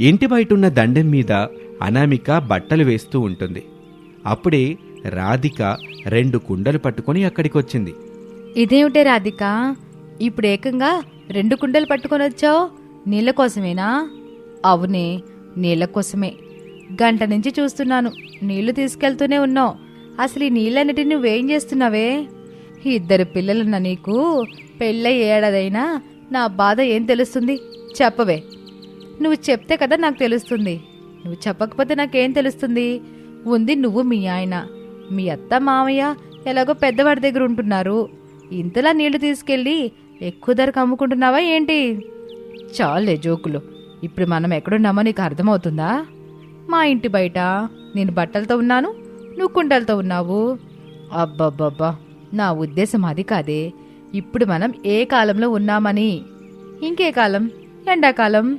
ఇంటి బయటున్న దండెం మీద అనామిక బట్టలు వేస్తూ ఉంటుంది. అప్పుడే రాధిక రెండు కుండలు పట్టుకొని అక్కడికొచ్చింది. ఇదేమిటే రాధిక? ఇప్పుడు ఏకంగా రెండు కుండలు పట్టుకొని వచ్చావు? నీళ్ళ కోసమేనా? అవునే నీళ్ళ కోసమే. గంట నుంచి చూస్తున్నాను. నీళ్ళు తీసుకెళ్తూనే ఉన్నావు. అసలు ఈ నీళ్ళన్నిటిని నువ్వేం చేస్తున్నావే? ఇద్దరు పిల్లలున్న నీకు పెళ్ళై ఏడాదైనా నా బాధ ఏం తెలుస్తుంది? చెప్పవే. నువ్వు చెప్తే కదా నాకు తెలుస్తుంది. నువ్వు చెప్పకపోతే నాకేం తెలుస్తుంది? ఉంది నువ్వు మీ ఆయన. మీ అత్త మామయ్య ఎలాగో పెద్దవాడి దగ్గర ఉంటున్నారు. ఇంతలా నీళ్ళు తీసుకెళ్ళి ఎక్కువ ధరకు అమ్ముకుంటున్నావా ఏంటి? చాలే జోకులు. ఇప్పుడు మనం ఎక్కడున్నామో నీకు అర్థమవుతుందా? మా ఇంటి బయట నేను బట్టలతో ఉన్నాను నువ్వు కుండలతో ఉన్నావు. అబ్బబ్బబ్బా నా ఉద్దేశం అది కాదే. ఇప్పుడు మనం ఏ కాలంలో ఉన్నామని? ఇంకే కాలం? ఎండాకాలం?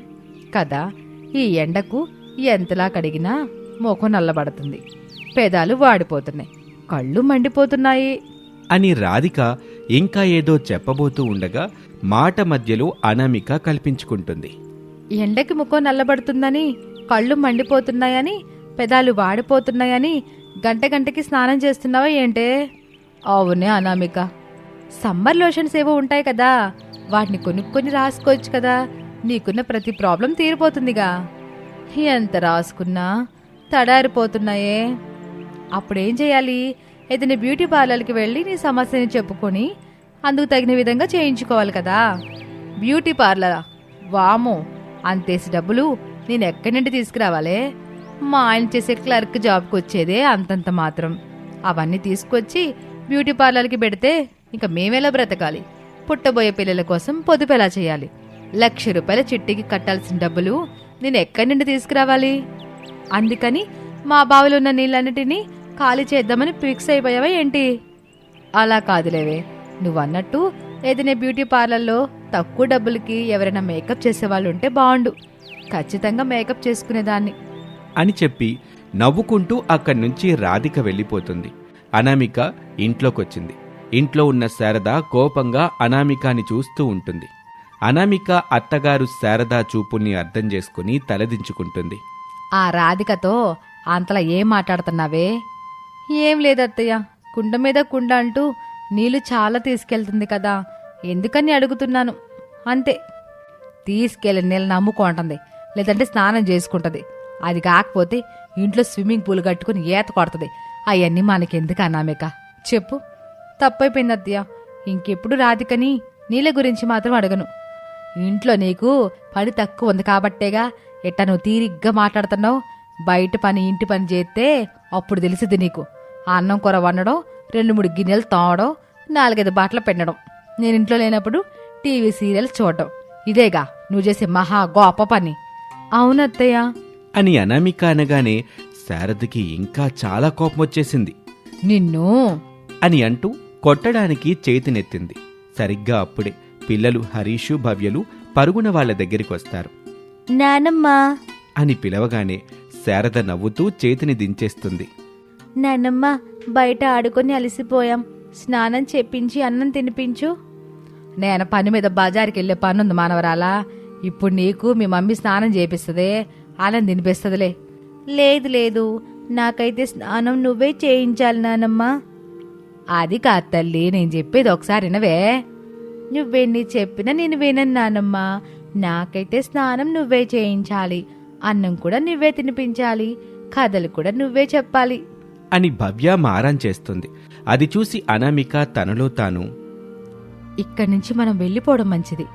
కదా ఈ ఎండకు ఎంతలా కడిగినా ముఖం నల్లబడుతుంది. పెదాలు వాడిపోతున్నాయి. కళ్ళు మండిపోతున్నాయి. అని రాధిక ఇంకా ఏదో చెప్పబోతూ ఉండగా మాట మధ్యలో అనామిక కల్పించుకుంటుంది. ఎండకి ముఖం నల్లబడుతుందని కళ్ళు మండిపోతున్నాయని పెదాలు వాడిపోతున్నాయని గంట గంటకి స్నానం చేస్తున్నావా ఏంటే? అవునే అనామిక. సమ్మర్ లోషన్స్ ఏవో ఉంటాయి కదా వాటిని కొనుక్కొని రాసుకోవచ్చు కదా. నీకున్న ప్రతి ప్రాబ్లం తీరిపోతుందిగా. ఎంత రాసుకున్నా తడారిపోతున్నాయే. అప్పుడేం చేయాలి? ఏదైనా బ్యూటీ పార్లర్కి వెళ్ళి నీ సమస్యని చెప్పుకొని అందుకు తగిన విధంగా చేయించుకోవాలి కదా. బ్యూటీ పార్లరా? వాము అంతేసి డబ్బులు నేను ఎక్కడి నుండి తీసుకురావాలే? మా ఆయన చేసే క్లర్క్ జాబ్కి వచ్చేదే అంతంత మాత్రం. అవన్నీ తీసుకొచ్చి బ్యూటీ పార్లర్కి పెడితే ఇంకా మేమెలా బ్రతకాలి? పుట్టబోయే పిల్లల కోసం పొదుపు ఎలా చేయాలి? లక్ష రూపాయల చిట్టికి కట్టాల్సిన డబ్బులు నేను ఎక్కడి నుండి తీసుకురావాలి? అందుకని మా బావిలో ఉన్న నీళ్ళన్నిటినీ ఖాళీ చేద్దామని ఫిక్స్ అయిపోయావా ఏంటి? అలా కాదులేవే. నువ్వన్నట్టు ఏదైనా బ్యూటీ పార్లర్లో తక్కువ డబ్బులకి ఎవరైనా మేకప్ చేసేవాళ్ళు ఉంటే బాగుండు ఖచ్చితంగా మేకప్ చేసుకునేదాన్ని. అని చెప్పి నవ్వుకుంటూ అక్కడి నుంచి రాధిక వెళ్ళిపోతుంది. అనామిక ఇంట్లోకొచ్చింది. ఇంట్లో ఉన్న శారద కోపంగా అనామికాని చూస్తూ ఉంటుంది. అనామిక అత్తగారు శారదా చూపుని అర్థం చేసుకుని తలదించుకుంటుంది. ఆ రాధికతో అంతలా ఏం మాట్లాడుతున్నావే? ఏం లేదత్తయ్య కుండ మీద కుండ అంటూ నీళ్ళు చాలా తీసుకెళ్తుంది కదా ఎందుకని అడుగుతున్నాను? అంతే. తీసుకెళ్ళి నీళ్ళు నమ్ముకుంటుంది లేదంటే స్నానం చేసుకుంటుంది. అది కాకపోతే ఇంట్లో స్విమ్మింగ్ పూల్ కట్టుకుని ఈత కొడుతుంది. అవన్నీ మనకెందుకు అనామిక? చెప్పు. తప్పైపోయింది అత్తయ్య ఇంకెప్పుడు రాధికని నీళ్ళ గురించి మాత్రం అడగను. ఇంట్లో నీకు పని తక్కువ ఉంది కాబట్టేగా ఎట్టా నువ్వు తీరిగ్గా మాట్లాడుతున్నావు? బయట పని ఇంటి పని చేస్తే అప్పుడు తెలిసింది నీకు. అన్నం కూర వండడం రెండు మూడు గిన్నెలు తోమడం నాలుగైదు బట్టలు పెట్టడం నేను ఇంట్లో లేనప్పుడు టీవీ సీరియల్ చూడడం. ఇదేగా నువ్వు చేసే మహా గొప్ప పని. అవునత్తయ్య. అని అనామిక అనగానే శారదకి ఇంకా చాలా కోపం వచ్చేసింది నిన్ను? అని అంటూ కొట్టడానికి చేతినెత్తింది. సరిగ్గా అప్పుడే పిల్లలు హరీషు భవ్యలు పరుగున వాళ్ళ దగ్గరికి వస్తారు. నానమ్మా. అని పిలవగానే శారద నవ్వుతూ చేతిని దించేస్తుంది. నానమ్మ బయట ఆడుకొని అలసిపోయాం. స్నానం చేపించి అన్నం తినిపించు. నేను పని మీద బజార్కి వెళ్ళే పని ఉంది మానవరాలా. ఇప్పుడు నీకు మీ మమ్మీ స్నానం చేపిస్తుంది అన్నం తినిపిస్తుందిలే. లేదు లేదు. నాకైతే స్నానం నువ్వే చేయించాలి నానమ్మ. అది కాదు తల్లి నేను చెప్పేది ఒకసారి వినవే. నువ్వెన్ని చెప్పినా నేను వినను నానమ్మ నాకైతే స్నానం నువ్వే చేయించాలి. అన్నం కూడా నువ్వే తినిపించాలి. కథలు కూడా నువ్వే చెప్పాలి. అని భవ్య మారం చేస్తుంది. అది చూసి అనామిక తనలో తాను ఇక్కడి నుంచి మనం వెళ్ళిపోవడం మంచిది.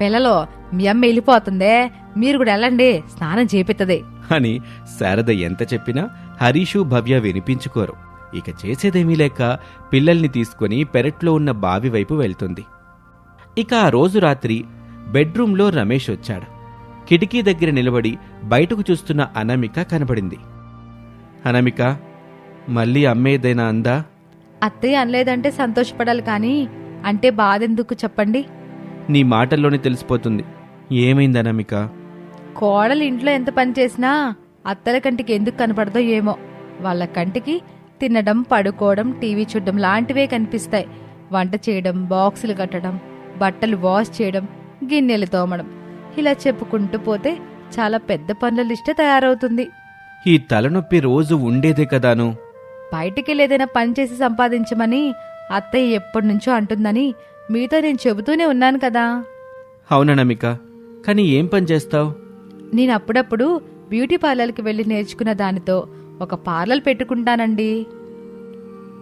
పిల్లలో మీ అమ్మ వెళ్ళిపోతుందే. మీరు కూడా వెళ్ళండి. స్నానం చేపిత్తదే. అని శారద ఎంత చెప్పినా హరీషు భవ్య వినిపించుకోరు. ఇక చేసేదేమీ లేక పిల్లల్ని తీసుకుని పెరట్లో ఉన్న బావి వైపు వెళ్తుంది. ఇక ఆ రోజు రాత్రి బెడ్రూంలో రమేష్ వచ్చాడు. కిటికీ దగ్గర నిలబడి బయటకు చూస్తున్న అనామిక కనబడింది. అనామిక మళ్ళీ అమ్మేదైనా అందా? అత్తయ్య అనలేదంటే సంతోషపడాలి కానీ అంటే బాధ ఎందుకు చెప్పండి? నీ మాటల్లోనే తెలిసిపోతుంది. ఏమైంది అనామిక? కోడలు ఇంట్లో ఎంత పని చేసినా అత్తల కంటికి ఎందుకు కనపడదో ఏమో. వాళ్ళ కంటికి తినడం పడుకోవడం టీవీ చూడడం లాంటివే కనిపిస్తాయి. వంట చేయడం బాక్సులు కట్టడం. బట్టలు వాష్ చేయడం గిన్నెలు తోమడం ఇలా చెప్పుకుంటూ పోతే చాలా పెద్ద పనుల లిస్టే తయారవుతుంది. ఈ తలనొప్పి రోజు ఉండేదే కదాను? బయటికి ఏదైనా పని చేసి సంపాదించమని అత్తయ్య ఎప్పటి నుంచో అంటుందని మీతో నేను చెబుతూనే ఉన్నాను కదా. అవుననమిక కానీ ఏం పని చేస్తావు? నేను అప్పుడప్పుడు బ్యూటీ పార్లర్కి వెళ్ళి నేర్చుకున్న దానితో ఒక పార్లర్ పెట్టుకుంటానండి.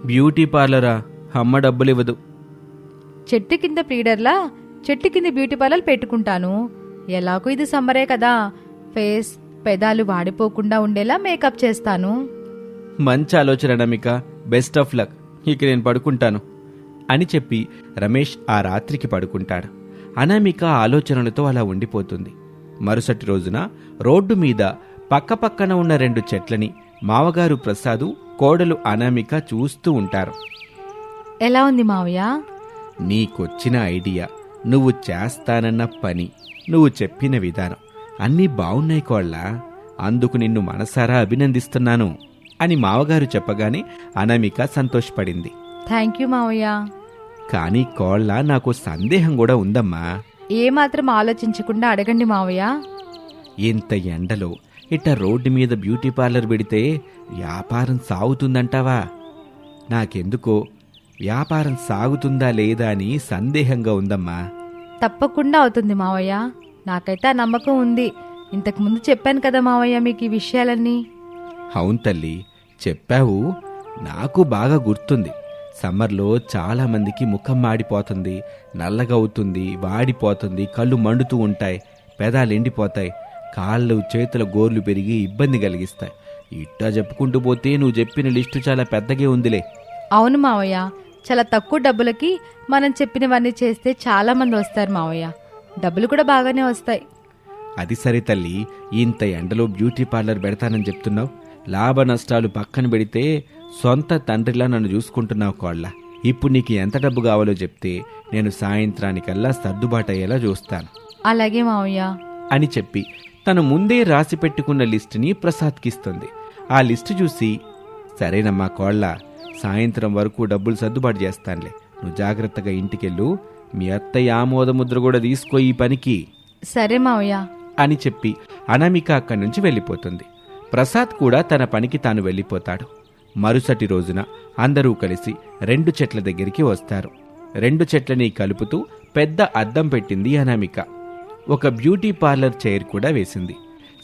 బ్యూటీ పార్లరా? అమ్మ డబ్బులివ్వదు. చెట్టు కింద ప్లీడర్లా చెట్టు కింద బ్యూటీ పార్లర్ పెట్టుకుంటాను. ఎలాగో ఇది సమ్మరే కదా. ఫేస్ పెదాలు వాడిపోకుండా ఉండేలా మేకప్ చేస్తాను. మంచి ఆలోచన అనమిక. Best of luck. ఇక నేను పడుకుంటాను. అని చెప్పి రమేష్ ఆ రాత్రికి పడుకుంటాడు. అనామిక ఆలోచనలతో అలా ఉండిపోతుంది. మరుసటి రోజున రోడ్డు మీద పక్కపక్కన ఉన్న రెండు చెట్లని మావగారు ప్రసాదు కోడలు అనామిక చూస్తూ ఉంటారు. ఎలా ఉంది మావయ్య? నీకొచ్చిన ఐడియా నువ్వు చేస్తానన్న పని నువ్వు చెప్పిన విధానం. అన్నీ బావున్నాయి కోళ్ళ. అందుకు నిన్ను మనసారా అభినందిస్తున్నాను అని మావగారు చెప్పగానే అనామిక సంతోషపడింది. థ్యాంక్ యూ మావయ్య. కానీ కోళ్ళ నాకు సందేహం కూడా ఉందమ్మా. ఏమాత్రం ఆలోచించకుండా అడగండి మావయ్య. ఇంత ఎండలో ఇట్ట రోడ్డు మీద బ్యూటీ పార్లర్ పెడితే వ్యాపారం సాగుతుందంటావా? నాకెందుకో వ్యాపారం సాగుతుందా లేదా అని సందేహంగా ఉందమ్మా. తప్పకుండా అవుతుంది మావయ్య. నాకైతే ఆ నమ్మకం ఉంది. ఇంతకు ముందు చెప్పాను కదా మావయ్య మీకు ఈ విషయాలన్నీ. అవును తల్లి చెప్పావు. నాకు బాగా గుర్తుంది. సమ్మర్లో చాలా మందికి ముఖం మాడిపోతుంది నల్లగా అవుతుంది వాడిపోతుంది కళ్ళు మండుతూ ఉంటాయి పెదాలు ఎండిపోతాయి కాళ్ళు చేతుల గోర్లు పెరిగి ఇబ్బంది కలిగిస్తాయి. ఇట్టా చెప్పుకుంటూ పోతే నువ్వు చెప్పిన లిస్టు చాలా పెద్దగే ఉందిలే. అవును మావయ్య. చాలా తక్కువ డబ్బులకి మనం చెప్పినవన్నీ చేస్తే చాలా మంది వస్తారు మావయ్య. డబ్బులు కూడా బాగానే వస్తాయి. అది సరే తల్లి ఇంత ఎండలో బ్యూటీ పార్లర్ పెడతానని చెప్తున్నావు. లాభ నష్టాలు పక్కన పెడితే సొంత తండ్రిలా నన్ను చూసుకుంటున్నావు కోళ్ళ. ఇప్పుడు నీకు ఎంత డబ్బు కావాలో చెప్తే నేను సాయంత్రానికల్లా సర్దుబాటు అయ్యేలా చూస్తాను. అలాగే మావయ్య. అని చెప్పి తను ముందే రాసి పెట్టుకున్న లిస్టుని ప్రసాద్కిస్తుంది. ఆ లిస్టు చూసి సరేనమ్మా కోళ్ళ సాయంత్రం వరకు డబ్బులు సర్దుబాటు చేస్తానులే. నువ్వు జాగ్రత్తగా ఇంటికెళ్ళు. మీ అత్తయ్య ఆమోద ముద్ర కూడా తీసుకో ఈ పనికి. సరే మావయ్య. అని చెప్పి అనామిక అక్కడి నుంచి వెళ్ళిపోతుంది. ప్రసాద్ కూడా తన పనికి తాను వెళ్ళిపోతాడు. మరుసటి రోజున అందరూ కలిసి రెండు చెట్ల దగ్గరికి వస్తారు. రెండు చెట్లని కలుపుతూ పెద్ద అద్దం పెట్టింది అనామిక. ఒక బ్యూటీ పార్లర్ చైర్ కూడా వేసింది.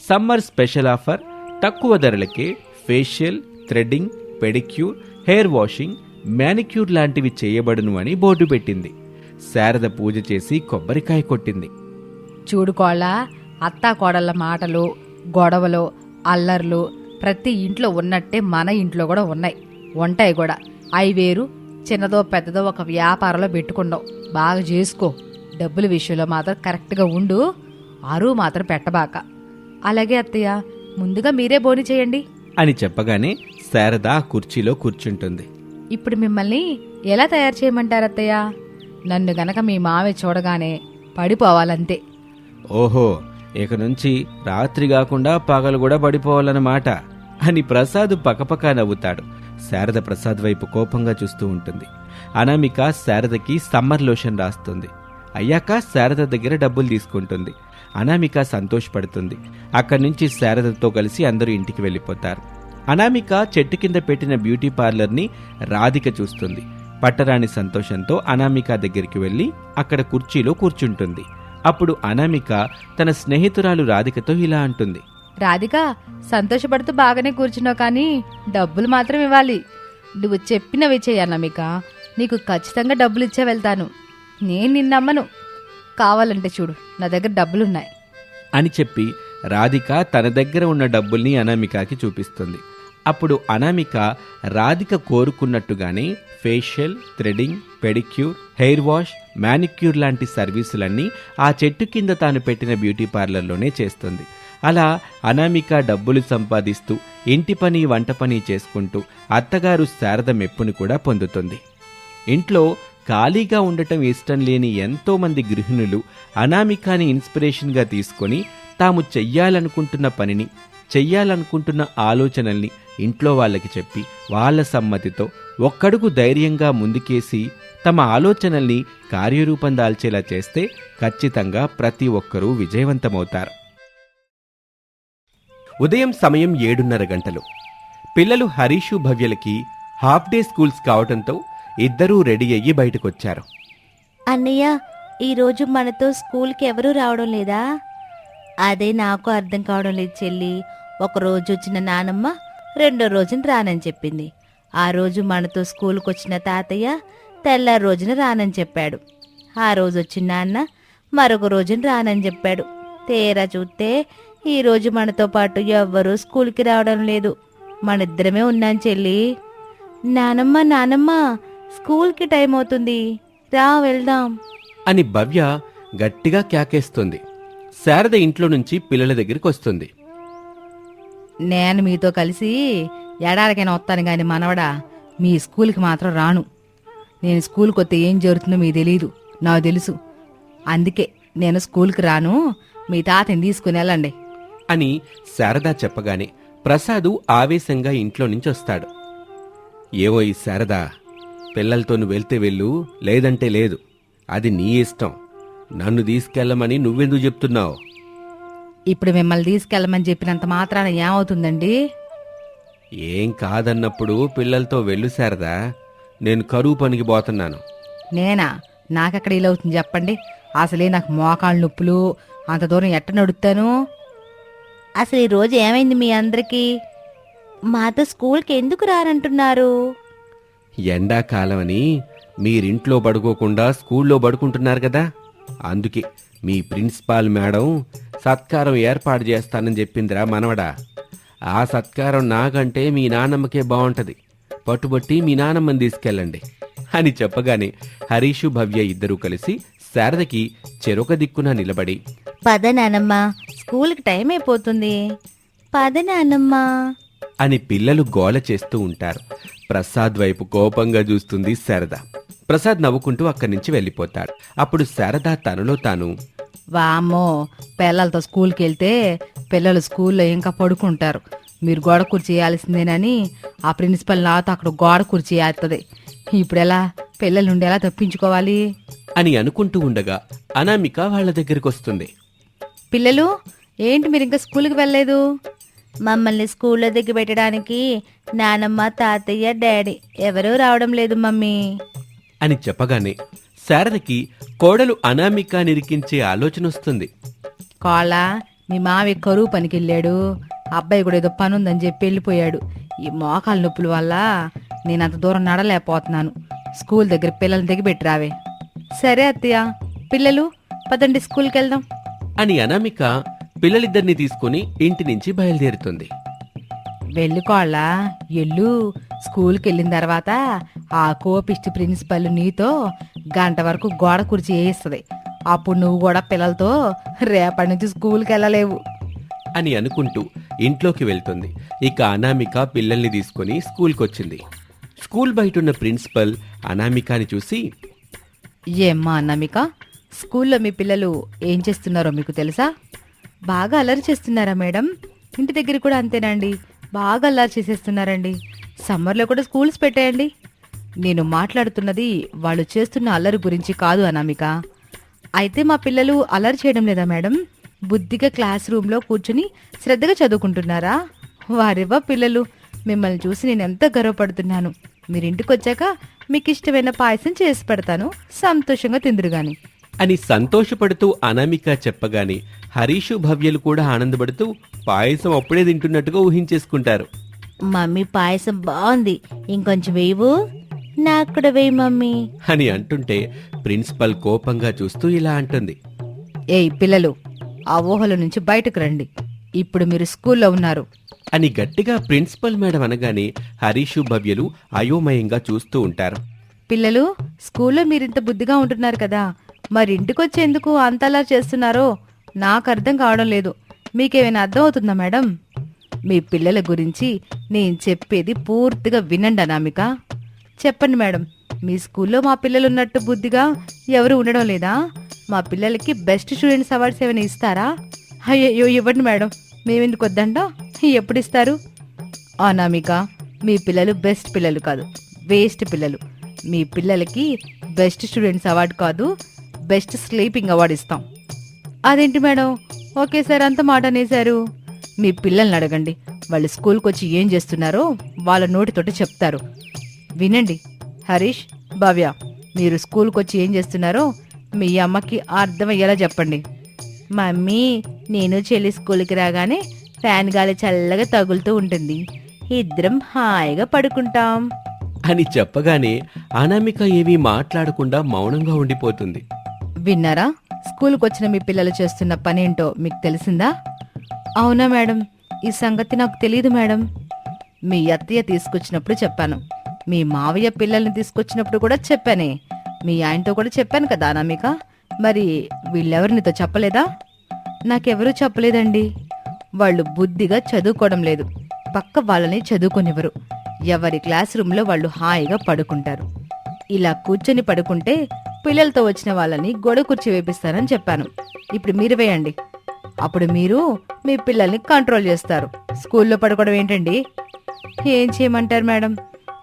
సమ్మర్ స్పెషల్ ఆఫర్ తక్కువ ధరలకే facial threading pedicure hair washing manicure లాంటివి చేయబడును అని బోర్డు పెట్టింది. శారద పూజ చేసి కొబ్బరికాయ కొట్టింది. చూడు కోళ్ళ అత్తా కోడళ్ళ మాటలు గొడవలు అల్లర్లు ప్రతి ఇంట్లో ఉన్నట్టే మన ఇంట్లో కూడా ఉన్నాయి. ఉంటాయి కూడా. అవి వేరు చిన్నదో పెద్దదో ఒక వ్యాపారంలో పెట్టుకుందాం బాగా చేసుకో. డబ్బుల విషయంలో మాత్రం కరెక్ట్గా ఉండు. అరువు మాత్రం పెట్టబాక. అలాగే అత్తయ్య ముందుగా మీరే బోని చేయండి. అని చెప్పగానే శారద ఆ కుర్చీలో కూర్చుంటుంది. ఇప్పుడు మిమ్మల్ని ఎలా తయారు చేయమంటారు అత్తయ్య నన్ను గనక మీ మావే చూడగానే పడిపోవాలంతే. ఓహో ఇక నుంచి రాత్రి కాకుండా పగలు కూడా పడిపోవాలన్నమాట అని ప్రసాద్ పకపకా నవ్వుతాడు. శారద ప్రసాద్ వైపు కోపంగా చూస్తూ ఉంటుంది. అనామిక శారదకి సమ్మర్ లోషన్ రాస్తుంది. అయ్యాక శారద దగ్గర డబ్బులు తీసుకుంటుంది. అనామిక సంతోషపడుతుంది. అక్కడి నుంచి శారదతో కలిసి అందరూ ఇంటికి వెళ్ళిపోతారు. అనామిక చెట్టు కింద పెట్టిన బ్యూటీ పార్లర్ని రాధిక చూస్తుంది. పట్టరాని సంతోషంతో అనామిక దగ్గరికి వెళ్ళి అక్కడ కుర్చీలో కూర్చుంటుంది. అప్పుడు అనామిక తన స్నేహితురాలు రాధికతో ఇలా అంటుంది. రాధిక సంతోషపడుతూ బాగానే కూర్చున్నావు కానీ డబ్బులు మాత్రం ఇవ్వాలి. నువ్వు చెప్పినవి చెయ్యన్నమిక నీకు ఖచ్చితంగా డబ్బులు ఇచ్చే వెళ్తాను. నేను నిన్నమ్మను కావాలంటే చూడు నా దగ్గర డబ్బులున్నాయి. అని చెప్పి రాధిక తన దగ్గర ఉన్న డబ్బుల్ని అనామికకి చూపిస్తుంది. అప్పుడు Anamika Radhika కోరుకున్నట్టుగానే facial threading pedicure hair wash manicure లాంటి సర్వీసులన్నీ ఆ చెట్టు కింద తాను పెట్టిన బ్యూటీ పార్లర్లోనే చేస్తుంది. అలా అనామిక డబ్బులు సంపాదిస్తూ ఇంటి పని వంట పని చేసుకుంటూ అత్తగారు శారద మెప్పుని కూడా పొందుతుంది. ఇంట్లో ఖాళీగా ఉండటం ఇష్టం లేని ఎంతోమంది గృహిణులు అనామికాని ఇన్స్పిరేషన్గా తీసుకొని తాము చెయ్యాలనుకుంటున్న పనిని చెయ్యాలనుకుంటున్న ఆలోచనల్ని ఇంట్లో వాళ్ళకి చెప్పి వాళ్ళ సమ్మతితో ఒక్కడుగు ధైర్యంగా ముందుకేసి తమ ఆలోచనల్ని కార్యరూపం దాల్చేలా చేస్తే ఖచ్చితంగా ప్రతి ఒక్కరూ విజయవంతమవుతారు. ఉదయం సమయం ఏడున్నర గంటలు. పిల్లలు హరీషు భవ్యలకి హాఫ్ డే స్కూల్స్ కావటంతో ఇద్దరూ రెడీ అయ్యి బయటకొచ్చారు. అన్నయ్య ఈరోజు మనతో స్కూల్కి ఎవరూ రావడం లేదా? అదే నాకు అర్థం కావడం లేదు చెల్లి. ఒక రోజు వచ్చిన నానమ్మ రెండో రోజున రానని చెప్పింది. ఆ రోజు మనతో స్కూల్కి వచ్చిన తాతయ్య తెల్లారి రోజున రానని చెప్పాడు. ఆ రోజు వచ్చిన నాన్న మరొక రోజున రానని చెప్పాడు. తేరా చూస్తే ఈరోజు మనతో పాటు ఎవ్వరూ స్కూల్కి రావడం లేదు. మనిద్దరమే ఉన్నాం చెల్లి. నానమ్మ నానమ్మ స్కూల్కి టైం అవుతుంది. రా వెళ్దాం. అని భవ్య గట్టిగా కేకేస్తుంది శారద ఇంట్లో నుంచి పిల్లల దగ్గరికి వస్తుంది. నేను మీతో కలిసి ఎడారికైనా వస్తాను గాని మనవడా మీ స్కూల్కి మాత్రం రాను. నేను స్కూల్కి వస్తే ఏం జరుగుతుందో మీకు తెలియదు నాకు తెలుసు. అందుకే నేను స్కూల్కి రాను మీ తాతని తీసుకుని వెళ్ళండి. అని శారదా చెప్పగానే ప్రసాదు ఆవేశంగా ఇంట్లో నుంచి వస్తాడు. ఏవో ఈ శారదా పిల్లలతో నువ్వు వెళ్తే వెళ్ళు లేదంటే లేదు. అది నీ ఇష్టం. నన్ను తీసుకెళ్ళమని నువ్వెందుకు చెప్తున్నావు? ఇప్పుడు మిమ్మల్ని తీసుకెళ్ళమని చెప్పినంత మాత్రాన ఏమవుతుందండి? ఏం కాదన్నప్పుడు పిల్లలతో వెళ్ళు శారదా. నేను కరువు పనికి పోతున్నాను. నేనా? నాకెక్కడ ఇలా అవుతుంది చెప్పండి. అసలే నాకు మోకాళ్ళ నొప్పులు. అంత దూరం ఎట్ట నడుస్తాను అసలు ఈ రోజు ఏమైంది మీ అందరికీ? మాతో స్కూల్కి ఎందుకు రారంటున్నారు? ఎండాకాలం అని మీరింట్లో పడుకోకుండా స్కూల్లో పడుకుంటున్నారు కదా. అందుకే మీ ప్రిన్సిపాల్ మేడం సత్కారం ఏర్పాటు చేస్తానని చెప్పిందిరా మనవడా. ఆ సత్కారం నాకంటే మీ నాన్నమ్మకే బాగుంటది పట్టుబట్టి మీ నాన్నమ్మని తీసుకెళ్ళండి. అని చెప్పగానే హరీషు భవ్య ఇద్దరూ కలిసి శారదకి చెరొక దిక్కున నిలబడి పద నానమ్మ స్కూల్కి టైం అయిపోతుంది. పద నానమ్మ. అని పిల్లలు గోల చేస్తూ ఉంటారు. ప్రసాద్ వైపు కోపంగా చూస్తుంది శారద. ప్రసాద్ నవ్వుకుంటూ అక్కడి నుంచి వెళ్ళిపోతాడు. అప్పుడు శారద తనలో తాను వామ్మో పిల్లలతో స్కూల్కి వెళ్తే పిల్లలు స్కూల్లో ఇంకా పడుకుంటారు. మీరు గోడ కుర్చీ చేయాల్సిందేనని ఆ ప్రిన్సిపల్ నాతో అక్కడ గోడ కుర్చీ వేస్తుంది ఇప్పుడు ఎలా పిల్లల నుండి ఎలా తప్పించుకోవాలి? అని అనుకుంటూ ఉండగా అనామిక వాళ్ళ దగ్గరికి వస్తుంది. పిల్లలు ఏంటి మీరు ఇంకా స్కూల్కి వెళ్ళలేదు? మమ్మల్ని స్కూల్లో దిగి పెట్టడానికి నానమ్మ తాతయ్య డాడీ ఎవరూ రావడం లేదు మమ్మీ. అని చెప్పగానే శారదకి కోడలు అనామిక నిరికించే ఆలోచన వస్తుంది. కాళ్ళ మీ మావి కరువు పనికి వెళ్ళాడు అబ్బాయి కూడా ఏదో పని ఉందని చెప్పి వెళ్ళిపోయాడు. ఈ మోకాళ్ళ నొప్పుల వల్ల నేను అంత దూరం నడలేకపోతున్నాను స్కూల్ దగ్గర పిల్లల్ని దిగబెట్టి రావే. సరే అత్తయ్య పిల్లలు పదండి స్కూల్కి వెళ్దాం. అని అనామిక పిల్లలిద్దరిని తీసుకుని ఇంటి నుంచి బయలుదేరుతుంది. వెళ్ళి కోళ్ళ ఎల్లు. స్కూల్కి వెళ్ళిన తర్వాత ఆ కోపిష్టి ప్రిన్సిపల్ నీతో గంట వరకు గోడ కుర్చీ వేయిస్తుంది. అప్పుడు నువ్వు కూడా పిల్లలతో రేపటి నుంచి స్కూల్కి వెళ్ళలేవు. అని అనుకుంటూ ఇంట్లోకి వెళ్తుంది. ఇక అనామిక పిల్లల్ని తీసుకుని స్కూల్కి వచ్చింది స్కూల్ బయటున్న ప్రిన్సిపల్ అనామికాని చూసి ఏమ్మా అన్నమిక స్కూల్లో మీ పిల్లలు ఏం చేస్తున్నారో మీకు తెలుసా? బాగా అల్లరి చేస్తున్నారా మేడం? ఇంటి దగ్గర కూడా అంతేనండి. బాగా అల్లరి చేసేస్తున్నారండి. సమ్మర్లో కూడా స్కూల్స్ పెట్టేయండి. నేను మాట్లాడుతున్నది వాళ్ళు చేస్తున్న అల్లరి గురించి కాదు అనామిక. అయితే మా పిల్లలు అల్లరి చేయడం లేదా మేడం? బుద్ధిగా క్లాస్ రూమ్లో కూర్చుని శ్రద్ధగా చదువుకుంటున్నారా? వారివ్వ పిల్లలు మిమ్మల్ని చూసి నేను ఎంత గర్వపడుతున్నాను. మీరు ఇంటికి వచ్చాక మీకు ఇష్టమైన పాయసం చేసి పెడతాను సంతోషంగా తిందురు గాని. అని సంతోషపడుతూ అనామిక చెప్పగానే హరీషు భవ్యలు కూడా ఆనందపడుతూ పాయసం అప్పుడే తింటున్నట్టుగా ఊహించేసుకుంటారు. మమ్మీ పాయసం బాగుంది. ఇంకొంచెం వేయవు? నాకు కూడా వేయి మమ్మీ. అని అంటుంటే ప్రిన్సిపల్ కోపంగా చూస్తూ ఇలా అంటుంది. ఏయ్ పిల్లలు ఆ ఊహల నుంచి బయటకు రండి. ఇప్పుడు మీరు స్కూల్లో ఉన్నారు. అని గట్టిగా ప్రిన్సిపల్ మేడం అనగానే హరీషు భవ్యలు అయోమయంగా చూస్తూ ఉంటారు. పిల్లలు స్కూల్లో మీరు ఇంత బుద్ధిగా ఉంటున్నారు కదా మరి ఇంటికి వచ్చేందుకు అంతలా చేస్తున్నారో నాకు అర్థం కావడం లేదు. మీకేమైనా అర్థం అవుతుందా మేడం? మీ పిల్లల గురించి నేను చెప్పేది పూర్తిగా వినండి అనామిక. చెప్పండి మేడం. మీ స్కూల్లో మా పిల్లలు ఉన్నట్టు బుద్ధిగా ఎవరు ఉండడం లేదా? మా పిల్లలకి బెస్ట్ స్టూడెంట్స్ అవార్డ్స్ ఏమైనా ఇస్తారా? అయ్యో ఇవ్వండి మేడం. మేమెందుకు వద్దంటా ఎప్పుడు ఇస్తారు? అనామిక మీ పిల్లలు బెస్ట్ పిల్లలు కాదు వేస్ట్ పిల్లలు. మీ పిల్లలకి బెస్ట్ స్టూడెంట్స్ అవార్డు కాదు బెస్ట్ స్లీపింగ్ అవార్డు ఇస్తాం. అదేంటి మేడం? ఓకే సార్ అంత మాట అనేశారు. మీ పిల్లల్ని అడగండి. వాళ్ళు స్కూల్కి వచ్చి ఏం చేస్తున్నారో వాళ్ళ నోటితోటి చెప్తారు. వినండి. హరీష్ భవ్య మీరు స్కూల్కి వచ్చి ఏం చేస్తున్నారో మీ అమ్మకి అర్థమయ్యేలా చెప్పండి. మమ్మీ నేను చెల్లి స్కూల్కి రాగానే ఫ్యాన్ గాలి చల్లగా తగులుతూ ఉంటుంది. ఇద్దరం హాయిగా పడుకుంటాం. అని చెప్పగానే అనామిక ఏమీ మాట్లాడకుండా మౌనంగా ఉండిపోతుంది. విన్నారా? స్కూల్కి వచ్చిన మీ పిల్లలు చేస్తున్న పనేంటో మీకు తెలిసిందా? అవునా మేడం? ఈ సంగతి నాకు తెలియదు మేడం. మీ అత్తయ్య తీసుకొచ్చినప్పుడు చెప్పాను. మీ మావయ్య పిల్లల్ని తీసుకొచ్చినప్పుడు కూడా చెప్పానే. మీ ఆయనతో కూడా చెప్పాను కదా అనామిక. మరి వీళ్ళెవరు నీతో చెప్పలేదా? నాకెవరూ చెప్పలేదండి. వాళ్ళు బుద్ధిగా చదువుకోవడం లేదు. పక్క వాళ్ళని చదువుకొనివ్వరు ఎవరి క్లాస్ రూమ్లో వాళ్ళు హాయిగా పడుకుంటారు. ఇలా కూర్చొని పడుకుంటే పిల్లలతో వచ్చిన వాళ్ళని గొడవ కూర్చి వేపిస్తానని చెప్పాను. ఇప్పుడు మీరు వేయండి. అప్పుడు మీరు మీ పిల్లల్ని కంట్రోల్ చేస్తారు. స్కూల్లో పడుకోవడం ఏంటండి? ఏం చేయమంటారు మేడం?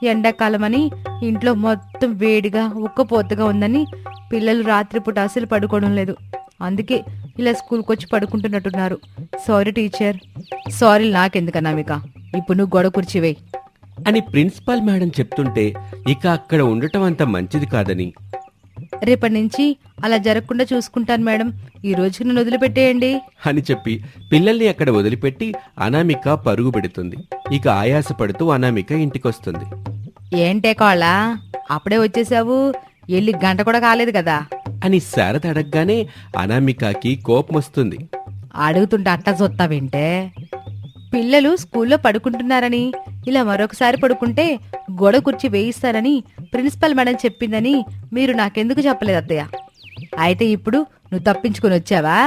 ఎండాకాలం అని ఇంట్లో మొత్తం వేడిగా ఉక్కపోతగా ఉందని పిల్లలు రాత్రిపూట అసలు పడుకోవడం లేదు. అందుకే ఇలా స్కూల్కి వచ్చి పడుకుంటున్నట్టున్నారు. Sorry teacher. సారీ నాకెందుకు అనామిక ఇప్పుడు నువ్వు గొడవ కుర్చీ అని ప్రిన్సిపాల్ మేడం చెప్తుంటే ఇక అక్కడ ఉండటం అంత మంచిది కాదని రేపటి నుంచి అలా జరగకుండా చూసుకుంటాను మేడం. ఈ రోజుకి నన్ను వదిలిపెట్టేయండి. అని చెప్పి పిల్లల్ని అక్కడ వదిలిపెట్టి అనామిక పరుగు పెడుతుంది. ఇక ఆయాసపడుతూ అనామిక ఇంటికొస్తుంది. ఏంటే కోళ్ళ? అప్పుడే వచ్చేసావు. వెళ్ళి గంట కూడా కాలేదు కదా. అని శారద అడగగానే అనామికకి కోపం వస్తుంది అడుగుతుంటే అట్ట చూస్తా వింటే? పిల్లలు స్కూల్లో పడుకుంటున్నారని ఇలా మరొకసారి పడుకుంటే గొడవ కుర్చీ వేయిస్తారని ప్రిన్సిపల్ మేడం చెప్పిందని మీరు నాకెందుకు చెప్పలేదు అత్తయ్య? అయితే ఇప్పుడు నువ్వు తప్పించుకుని వచ్చావా?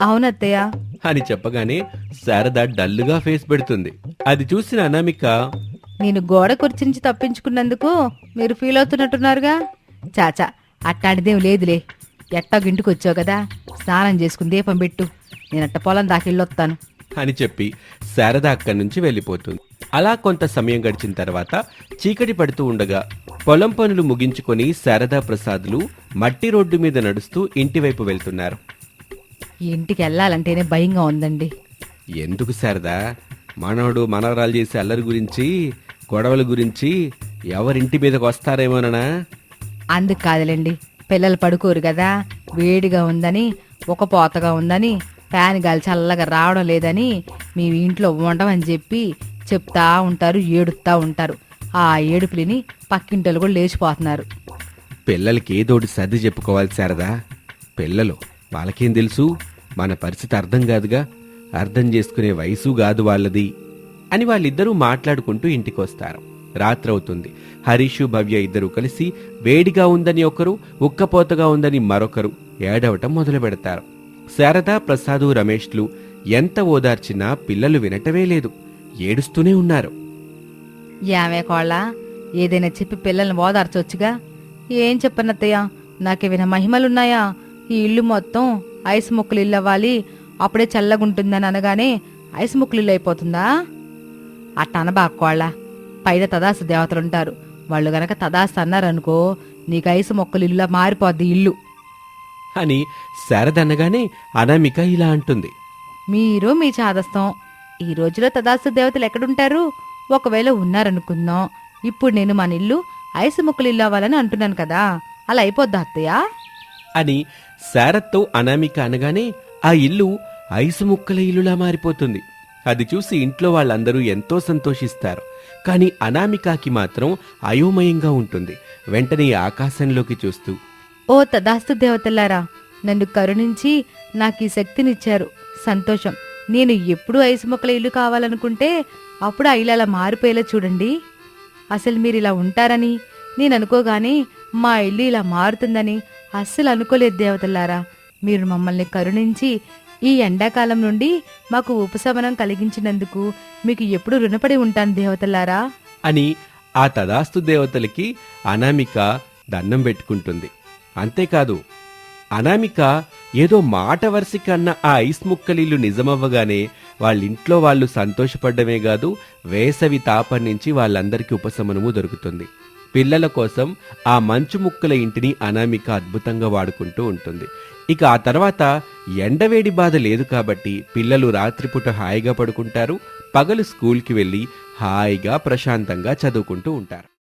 అవునత్తయ్య. అని చెప్పగానే శారద డల్లుగా ఫేస్ పెడుతుంది. అది చూసిన అనామిక నేను గోడ కుర్చీ నుంచి తప్పించుకున్నందుకు మీరు ఫీల్ అవుతున్నట్టున్నారుగా? చాచా అట్లాంటిదేం లేదులే. ఎట్టాగ ఇంటికి వచ్చావు కదా స్నానం చేసుకుని దీపం పెట్టు. నేను అట్ట పొలం దాకా వెళ్ళొస్తాను అని చెప్పి శారద అక్కడి నుంచి వెళ్ళిపోతుంది. అలా కొంత సమయం గడిచిన తర్వాత చీకటి పడుతూ ఉండగా పొలం పనులు ముగించుకొని శారదా ప్రసాద్లు మట్టి రోడ్డు మీద నడుస్తూ ఇంటివైపు వెళ్తున్నారు. ఇంటికి వెళ్ళాలంటేనే భయంగా ఉందండి. ఎందుకు శారదా? మనవడు మనవరాలు చేసే అల్లరి గురించి గొడవల గురించి ఎవరింటి మీదకి వస్తారేమోననా? అందుకు కాదులేండి. పిల్లలు పడుకోరు కదా వేడిగా ఉందని ఒక పోతగా ఉందని ఫ్యాన్ గాలి చల్లగా రావడం లేదని మీ ఇంట్లో ఉండమని చెప్పి చెప్తా ఉంటారు ఏడుతా ఉంటారు. ఆ ఏడుపులిని పక్కింటలు కూడా లేచిపోతున్నారు. పిల్లలకి ఏదోటి సర్ది చెప్పుకోవాలి శారదా. పిల్లలు వాళ్ళకేం తెలుసు? మన పరిస్థితి అర్థం కాదుగా. అర్థం చేసుకునే వయసు కాదు వాళ్ళది అని వాళ్ళిద్దరూ మాట్లాడుకుంటూ ఇంటికొస్తారు. రాత్రవుతుంది. హరీషు భవ్య ఇద్దరూ కలిసి వేడిగా ఉందని ఒకరు ఉక్కపోతగా ఉందని మరొకరు ఏడవటం మొదలు పెడతారు శారదా ప్రసాదు రమేష్లు ఎంత ఓదార్చినా పిల్లలు వినటమే లేదు. ఏడుస్తూనే ఉన్నారు. యామే కోళ్ళ ఏదైనా చెప్పి పిల్లల్ని ఓదార్చొచ్చుగా? ఏం చెప్పనత్తయ్య? నాకేమైనా మహిమలున్నాయా? ఈ ఇల్లు మొత్తం ఐస్ ముక్కలు ఇల్లు అవ్వాలి అప్పుడే చల్లగుంటుందని అనగానే ఐస్ ముక్కలు ఇల్లు అయిపోతుందా? అట్ట అనబాకోళ్ళ పైన తదాసు దేవతలుంటారు. వాళ్ళు గనక తదాస్తు అన్నారనుకో నీకు ఐసు మొక్కలు ఇల్లు మారిపోద్ది ఇల్లు. అని శారద అనగానే అనామిక ఇలా అంటుంది. మీరు మీ చాదస్తం ఈ రోజులో తదాస్తు దేవతలు ఎక్కడుంటారు? ఒకవేళ ఉన్నారనుకుందాం. ఇప్పుడు నేను మన ఇల్లు ఐసు ముక్కలు ఇల్లు అవ్వాలని అంటున్నాను కదా. అలా అయిపోద్దా అత్తయ్య? అని శారత్తో అనామిక అనగానే ఆ ఇల్లు ఐసు ముక్కల ఇల్లులా మారిపోతుంది. అది చూసి ఇంట్లో వాళ్ళందరూ ఎంతో సంతోషిస్తారు. కానీ అనామికకి మాత్రం అయోమయంగా ఉంటుంది. వెంటనే ఆకాశంలోకి చూస్తూ ఓ తదాస్తు దేవతలారా నన్ను కరుణించి నాకు ఈ శక్తినిచ్చారు. సంతోషం. నేను ఎప్పుడు ఐసు మొక్కల ఇల్లు కావాలనుకుంటే అప్పుడు ఆ ఇల్లు అలా మారిపోయేలా చూడండి. అసలు మీరు ఇలా ఉంటారని నేను అనుకోగానే మా ఇల్లు ఇలా మారుతుందని అస్సలు అనుకోలేదు దేవతలారా. మీరు మమ్మల్ని కరుణించి ఈ ఎండాకాలం నుండి మాకు ఉపశమనం కలిగించినందుకు మీకు ఎప్పుడు రుణపడి ఉంటాను దేవతలారా. అని ఆ తదాస్తు దేవతలకి అనామిక దండం పెట్టుకుంటుంది. అంతేకాదు అనామిక ఏదో మాట వరుస కన్నా ఆ ఐస్ ముక్కలిల్లు నిజమవ్వగానే వాళ్ళింట్లో వాళ్ళు సంతోషపడ్డమే కాదు వేసవి తాపం నుంచి వాళ్ళందరికీ ఉపశమనము దొరుకుతుంది. పిల్లల కోసం ఆ మంచు ముక్కల ఇంటిని అనామిక అద్భుతంగా వాడుకుంటూ ఉంటుంది. ఇక ఆ తర్వాత ఎండవేడి బాధ లేదు కాబట్టి పిల్లలు రాత్రిపూట హాయిగా పడుకుంటారు పగలు స్కూల్కి వెళ్ళి హాయిగా ప్రశాంతంగా చదువుకుంటూ ఉంటారు.